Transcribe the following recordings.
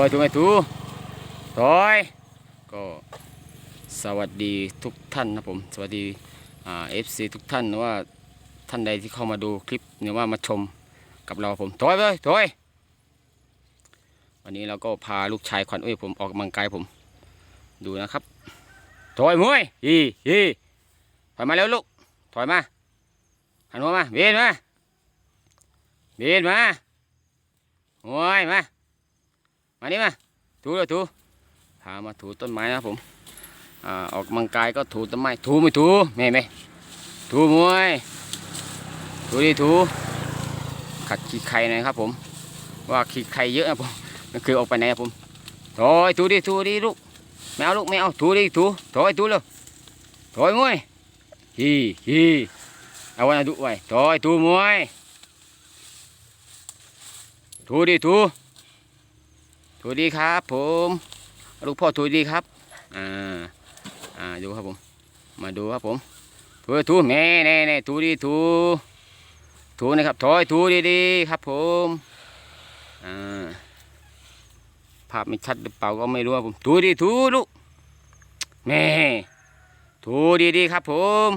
อยถูกไหมถูถอยก็สวัสดีทุกท่านนะผม สวัสดีเอฟซีทุกท่านว่าท่านใดที่เข้ามาดูคลิปหรือว่ามาชมกับเราผมถอยไปเลยถอยวันนี้เราก็พาลูกชายขวัญอุ้ยผมออกกำลังกายผม ดูนะครับถอยมวยอีอีถอยมาเร็วลูกถอยมาหันหัวมาเบียนมาเบียนมาโอ้ยมา มานี่มาถูเลยถูพามาถูต้นไม้นะผมอ่าออกกำลังกายก็ถูต้นไม้ถูไม่ถูแม่ไหมถูมวยถูดิถูขัดขี้ไข่หน่อยครับผม ว่าขี้ไข่เยอะนะผมมันคือออกไปไหนครับผมถอยถูดิถูดิลูกไม่เอาลูกไม่เอาถูดิถูถอยถูเลยถอยมวยฮีฮีเอาว้นดุไว้ถอยถูมวยถูดิถู ถูดีครับผมลูกพ่อถูดีครับอ่าอ่าดูครับผม มาดูครับผมถูถูแม่แน่แน่ถูดีถูถูนะครับถอยถูดีดีครับผมอ่าภาพไม่ชัดหรือเปล่าก็ไม่รู้ครับผมถูดีถูลูกแม่ถูดีดีครับผม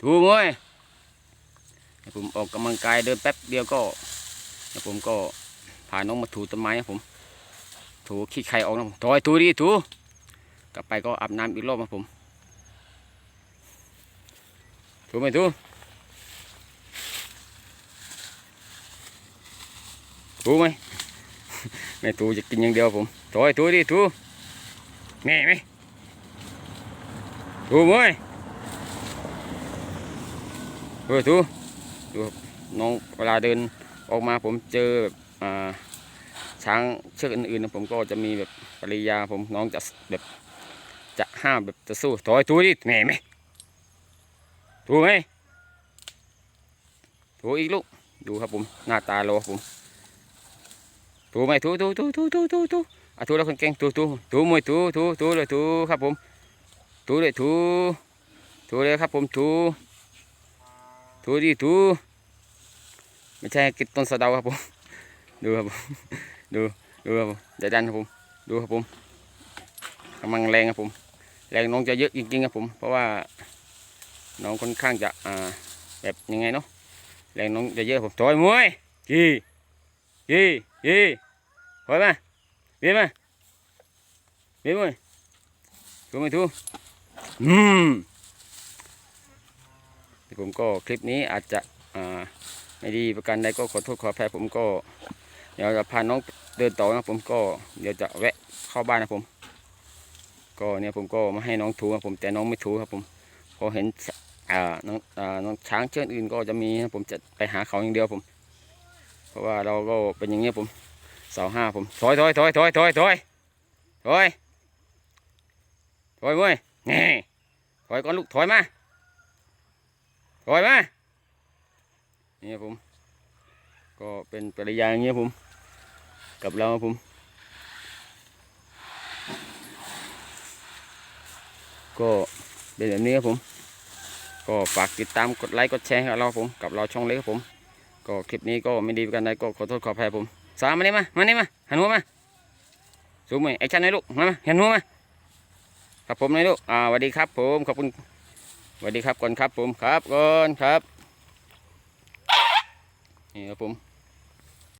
ถูมวยผมออกกำลังกายเดินแป๊บเดียวก็ผมก็พาน้องมาถูต้นไม้ครับผม ถูขี้ไข่ออกนะผมถอยถูดีถูกลับไปก็อาบน้ำอีกรอบครับผม ถูไหมถูถูไหมไม่ถูจะกินอย่างเดียวผมถอยถูดีถูแม่ไหมถูไหมเออถูดูน้องเวลาเดินออกมาผมเจอแบบอ่า ช้างเชือกอื่นๆนะผมก็จะมีแบบปริยาผมน้องจะแบบจะห้ามแบบจะสู้ถอยถูดิแหม่ไหมถูไหมถูอีกลูกดูครับผมหน้าตาโลครับผมถูไหมถูถูถูถูถูถูถูอะถูแล้วคนเก่งถูถูถูมวยถูถูถูเลยถูครับผมถูเลยถูถูเลยครับผมถูถูดิถูไม่ใช่กินต้นสะเดาครับผม ดูครับผมดูดูครับผมเดี๋ยวดันครับผมดูครับผมกำลังแรงครับผม แรงน้องจะเยอะจริงๆครับผม เพราะว่าน้องค่อนข้างจะอ่าแบบยังไงเนาะแรงน้องจะเยอะผมถอยมวยกี่กี่กี่ถอยมาเบี้ยมาเบี้ยมวยถูไหมถูอืมผมก็คลิปนี้อาจจะอ่าไม่ดีประการใดก็ขอโทษขออภัยผมก็ เดี๋ยวจะพาน้องเดินต่อนะผมก็เดี๋ยวจะแวะเข้าบ้านนะผม ก็เนี่ยผมก็มาให้น้องถูครับผมแต่น้องไม่ถูครับผมพอเห็นอ่าน้องอ่าน้องช้างเชือกอื่นก็จะมีนะผมจะไปหาเขาอย่างเดียวผม เพราะว่าเราก็เป็นอย่างเงี้ยผมเสาห้าผมถอยถอยถอยถอยถอยถอยถอยถอยเว้ยนี่ถอยก่อนลูกถอยมาถอยมานี่ผม ก็เป็นปริยาอย่างเงี้ยผม กับเราครับผมก็เป็นแบบนี้ครับผม ก็ฝากติดตามกดไลค์กดแชร์ให้กับเราผมกับเราช่องเล็กครับผม ก็คลิปนี้ก็ไม่ดีกันใดก็ขอโทษขออภัยผมสามมานี่มามานี่มาหันหัวมาสูงไหมไอชันหน่อยลูกมามาหันหัวมาครับผมหน่อยลูกอ่าสวัสดีครับ ผมขอบคุณสวัสดีครับก่อนครับผมครับก่อนครับนี่ครับผม